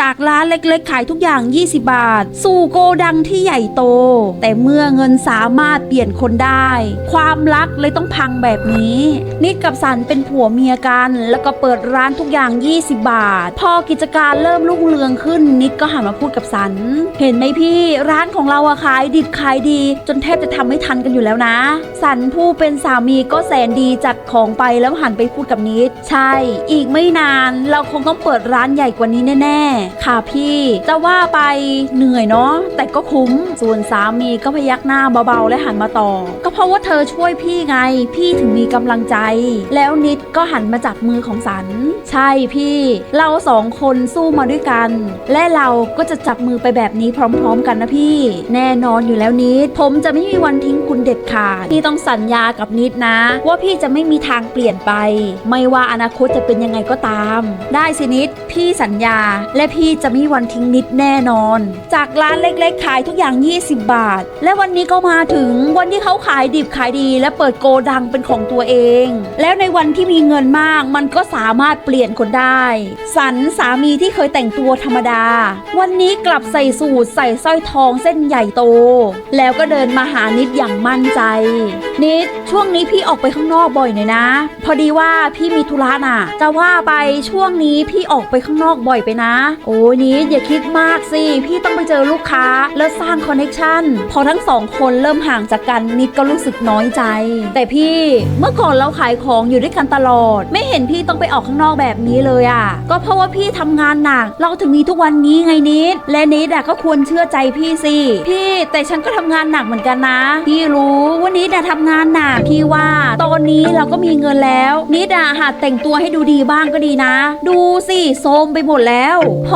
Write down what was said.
จากร้านเล็กๆ ขายทุกอย่าง 20 บาท สู่โกดังที่ใหญ่โต แต่เมื่อเงินสามารถเปลี่ยนคนได้ ความรักเลยต้องพังแบบนี้ นิดกับสันเป็นผัวเมียกัน แล้วก็เปิดร้านทุกอย่าง 20 บาท พอกิจการเริ่มรุ่งเรืองขึ้น นิดก็หันมาพูดกับสัน เห็นไหมพี่ร้านของเราอะขายดิบขายดี จนแทบจะทำไม่ทันกันอยู่แล้วนะ สันผู้เป็นสามีก็แสนดีจัดของไปแล้วหันไปพูดกับนิด ใช่ อีกไม่นานเราคงต้องเปิดร้านใหญ่กว่านี้แน่ๆค่ะพี่จะว่าไปเหนื่อยเนาะแต่ก็คุ้ม ส่วนสามีก็พยักหน้าเบาๆ และหันมาต่อ ก็เพราะว่าเธอช่วยพี่ไง พี่ถึงมีกำลังใจ แล้วนิดก็หันมาจับมือของสัน ใช่พี่ เราสองคนสู้มาด้วยกัน และเราก็จะจับมือไปแบบนี้พร้อมๆ กันนะพี่ แน่นอนอยู่แล้วนิด ผมจะไม่มีวันทิ้งคุณเด็ดขาด พี่ต้องสัญญากับนิดนะ ว่าพี่จะไม่มีทางเปลี่ยนไป ไม่ว่าอนาคตจะเป็นยังไงก็ตาม ได้สินิด พี่สัญญาและพี่จะไม่มีวันทิ้งนิดแน่นอน จากร้านเล็กๆ ขายทุกอย่าง 20 บาท และวันนี้ก็มาถึงวันที่เขาขายดิบขายดี และเปิดโกดังเป็นของตัวเอง แล้วในวันที่มีเงินมากมันก็สามารถเปลี่ยนคนได้ สันสามีที่เคยแต่งตัวธรรมดา วันนี้กลับใส่สูทใส่สร้อยทองเส้นใหญ่โต แล้วก็เดินมาหานิดอย่างมั่นใจ นิดช่วงนี้พี่ออกไปข้างนอกบ่อยหน่อยนะ พอดีว่าพี่มีธุระน่ะจะว่าไปช่วงนี้พี่ออกไปข้างนอกบ่อยไปนะโอ้ยนิดอย่าคิดมากสิ พี่ต้องไปเจอลูกค้าแล้วสร้างคอนเนคชันพอทั้งสองคนเริ่มห่างจากกันนิดก็รู้สึกน้อยใจ แต่พี่เมื่อก่อนเราขายของอยู่ด้วยกันตลอด ไม่เห็นพี่ต้องไปออกข้างนอกแบบนี้เลยอะ่ะ ก็เพราะว่าพี่ทำงานหนักเราถึงมีทุกวันนี้ไงนิด และนิดอะก็ควรเชื่อใจพี่สิ พี่แต่ฉันก็ทำงานหนักเหมือนกันนะ พี่รู้ว่านิดอะทำงานหนักพี่ว่า ตอนนี้เราก็มีเงินแล้ว นิดอะหัดแต่งตัวให้ดูดีบ้างก็ดีนะ ดูสิโซมไปหมดแล้วพ